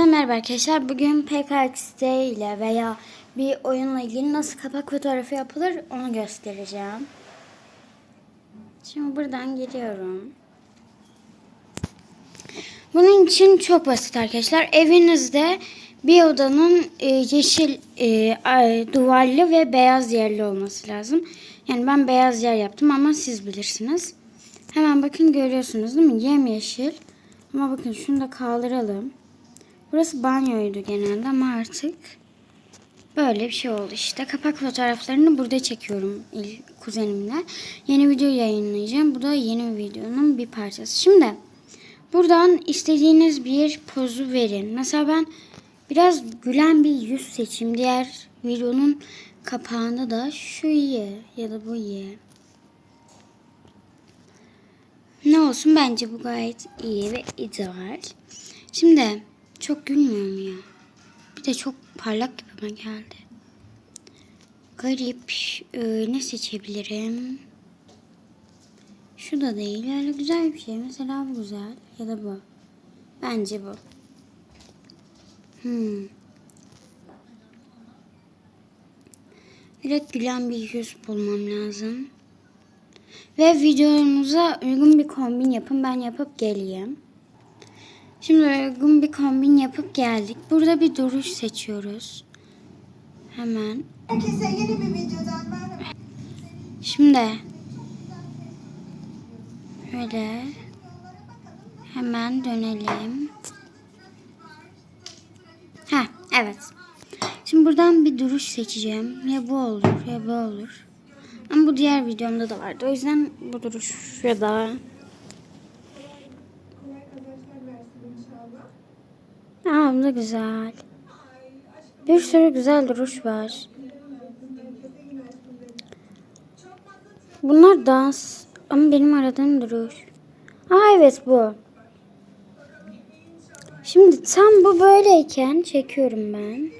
Hepinize merhaba arkadaşlar. Bugün PKXD ile veya bir oyunla ilgili nasıl kapak fotoğrafı yapılır onu göstereceğim. Şimdi buradan giriyorum. Bunun için çok basit arkadaşlar. Evinizde bir odanın e, yeşil e, duvarlı ve beyaz yerli olması lazım. Yani ben beyaz yer yaptım ama siz bilirsiniz. Hemen bakın görüyorsunuz değil mi? Yemyeşil. Ama bakın şunu da kaldıralım. Burası banyoydu genelde ama artık böyle bir şey oldu işte. Kapak fotoğraflarını burada çekiyorum ilk kuzenimle. Yeni video yayınlayacağım. Bu da yeni videonun bir parçası. Şimdi buradan istediğiniz bir pozu verin. Mesela ben biraz gülen bir yüz seçeyim. Diğer videonun kapağında da şu iyi ya da bu iyi. Ne olsun bence bu gayet iyi ve ideal. Şimdi çok gülmüyorum ya. Bir de çok parlak gibime geldi. Garip. Ee, ne seçebilirim? Şu da değil. Öyle güzel bir şey. Mesela bu güzel. Ya da bu. Bence bu. Hmm. Direkt gülen bir yüz bulmam lazım. Ve videomuza uygun bir kombin yapın. Ben yapıp geleyim. Şimdi uygun bir kombin yapıp geldik. Burada bir duruş seçiyoruz. Hemen. Herkese yeni bir videodan merhaba. Şimdi şöyle hemen dönelim. Ha evet. Şimdi buradan bir duruş seçeceğim. Ya bu olur ya bu olur. Ama bu diğer videomda da vardı. O yüzden bu duruş ya da Bu da güzel. Bir sürü güzel duruş var. Bunlar dans. Ama benim aradığım duruş. Aa evet bu. Şimdi tam bu böyleyken çekiyorum ben.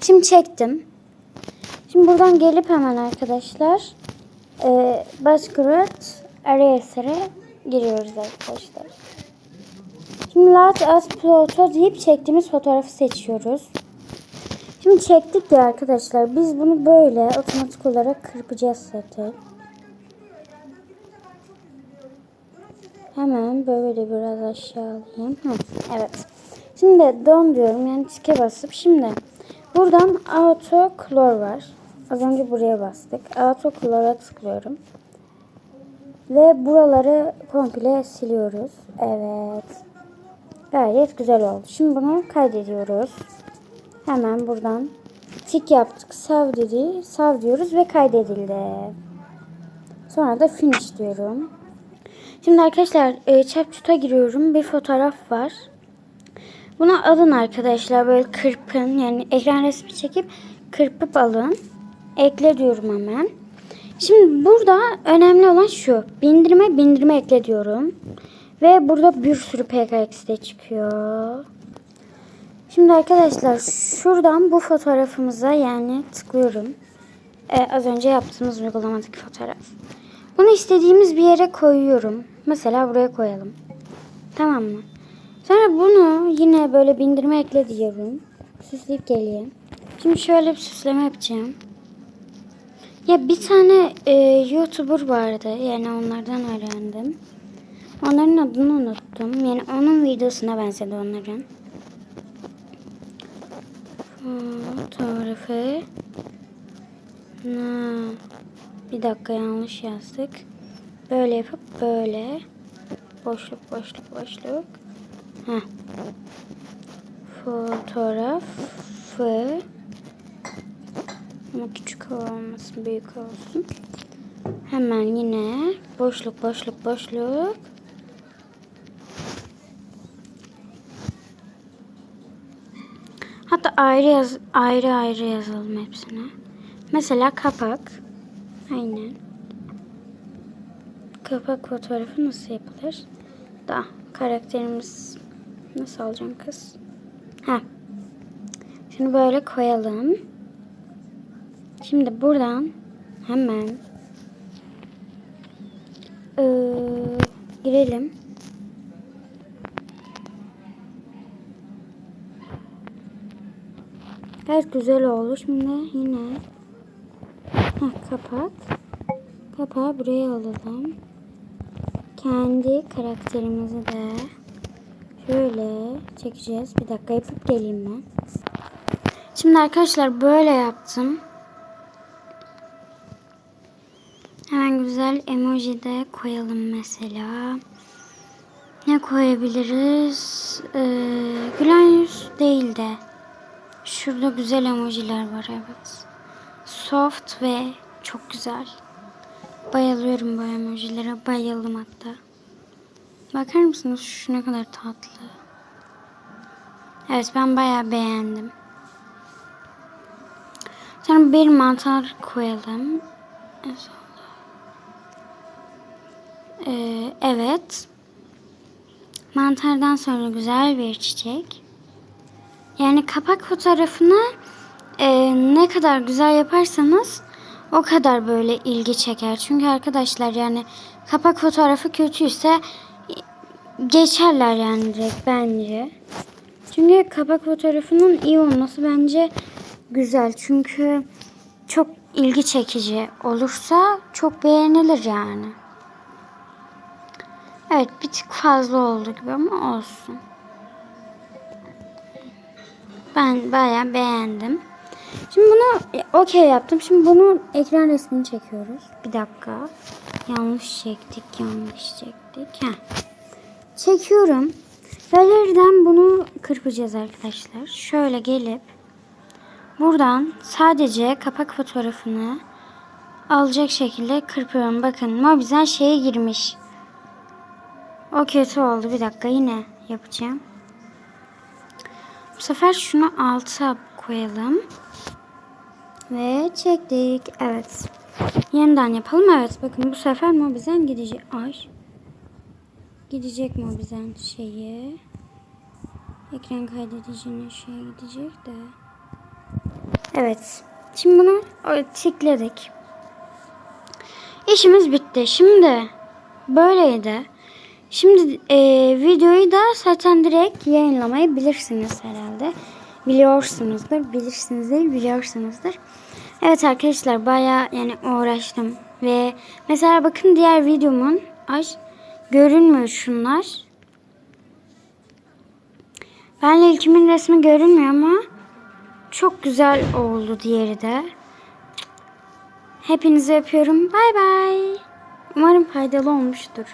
Şimdi çektim. Şimdi buradan gelip hemen arkadaşlar e, Buzzsprout Arayas'a giriyoruz arkadaşlar. Şimdi Large as Photo deyip çektiğimiz fotoğrafı seçiyoruz. Şimdi çektik ya arkadaşlar. Biz bunu böyle otomatik olarak kırpacağız zaten. Hemen böyle biraz aşağı alayım. Hı, evet. Şimdi don diyorum yani tike basıp şimdi buradan auto klor var. Az önce buraya bastık. Auto klora tıklıyorum. Ve buraları komple siliyoruz. Evet. Gayet güzel oldu. Şimdi bunu kaydediyoruz. Hemen buradan tik yaptık. Save dedi. Save diyoruz ve kaydedildi. Sonra da finish diyorum. Şimdi arkadaşlar e, CapCut'a giriyorum. Bir fotoğraf var. Bunu alın arkadaşlar. Böyle kırpın. Yani ekran resmi çekip kırpıp alın. Ekle diyorum hemen. Şimdi burada önemli olan şu. Bindirme bindirme ekle diyorum. Ve burada bir sürü PKX'de çıkıyor. Şimdi arkadaşlar şuradan bu fotoğrafımıza yani tıklıyorum. Ee, az önce yaptığımız uygulamadaki fotoğraf. Bunu istediğimiz bir yere koyuyorum. Mesela buraya koyalım. Tamam mı? Sonra bunu yine böyle bindirme ekle diyorum. Süsleyip geleyim. Şimdi şöyle bir süsleme yapacağım. Ya bir tane e, YouTuber vardı. Yani onlardan öğrendim. Onların adını unuttum. Yani onun videosuna benzedi onların. Fotoğrafı. Ha, bir dakika yanlış yazdık. Böyle yapıp böyle. Boşluk boşluk boşluk. Ha. Fotoğrafı. Ama küçük olmasın, büyük olsun. Hemen yine boşluk boşluk boşluk. Ayrı yaz ayrı ayrı yazalım hepsine. Mesela kapak. Aynen. Kapak fotoğrafı nasıl yapılır? Da karakterimiz nasıl alacağım kız? Ha. Şunu böyle koyalım. Şimdi buradan hemen ee, girelim. Gayet güzel oldu. Şimdi yine Heh, kapak. Kapağı buraya alalım. Kendi karakterimizi de şöyle çekeceğiz. Bir dakika yapıp geleyim ben. Şimdi arkadaşlar böyle yaptım. Hemen güzel emoji de koyalım mesela. Ne koyabiliriz? Ee, gülen yüz değil de. Şurada güzel emojiler var evet. Soft ve çok güzel. Bayılıyorum bu emojilere. Bayıldım hatta. Bakar mısınız şu ne kadar tatlı. Evet ben bayağı beğendim. Sonra bir mantar koyalım. Ee, evet. Mantardan sonra güzel bir çiçek. Yani kapak fotoğrafını e, ne kadar güzel yaparsanız o kadar böyle ilgi çeker. Çünkü arkadaşlar yani kapak fotoğrafı kötüyse geçerler yani direkt bence. Çünkü kapak fotoğrafının iyi olması bence güzel. Çünkü çok ilgi çekici olursa çok beğenilir yani. Evet bir tık fazla oldu gibi ama olsun. Ben bayağı beğendim. Şimdi bunu okey yaptım. Şimdi bunu ekran resmini çekiyoruz. Bir dakika. Yanlış çektik, yanlış çektik. Heh. Çekiyorum. Galeriden bunu kırpacağız arkadaşlar. Şöyle gelip buradan sadece kapak fotoğrafını alacak şekilde kırpıyorum. Bakın Mobizen şeye girmiş. O kötü oldu. Bir dakika yine yapacağım. Bu sefer şunu alta koyalım. Ve çektik. Evet. Yeniden yapalım. Evet bakın bu sefer Mobizen gidecek. Ay. Gidecek Mobizen şeyi. Ekran kaydedicinin şeye gidecek de. Evet. Şimdi bunu tıkladık. İşimiz bitti. Şimdi böyleydi. Şimdi e, videoyu da zaten direkt yayınlamayı bilirsiniz herhalde. Biliyorsunuzdur. Bilirsiniz değil biliyorsunuzdur. Evet arkadaşlar baya yani uğraştım. Ve mesela bakın diğer videomun ay görünmüyor şunlar. Benle ilkimin resmi görünmüyor ama çok güzel oldu diğeri de. Hepinizi öpüyorum. Bay bay. Umarım faydalı olmuştur.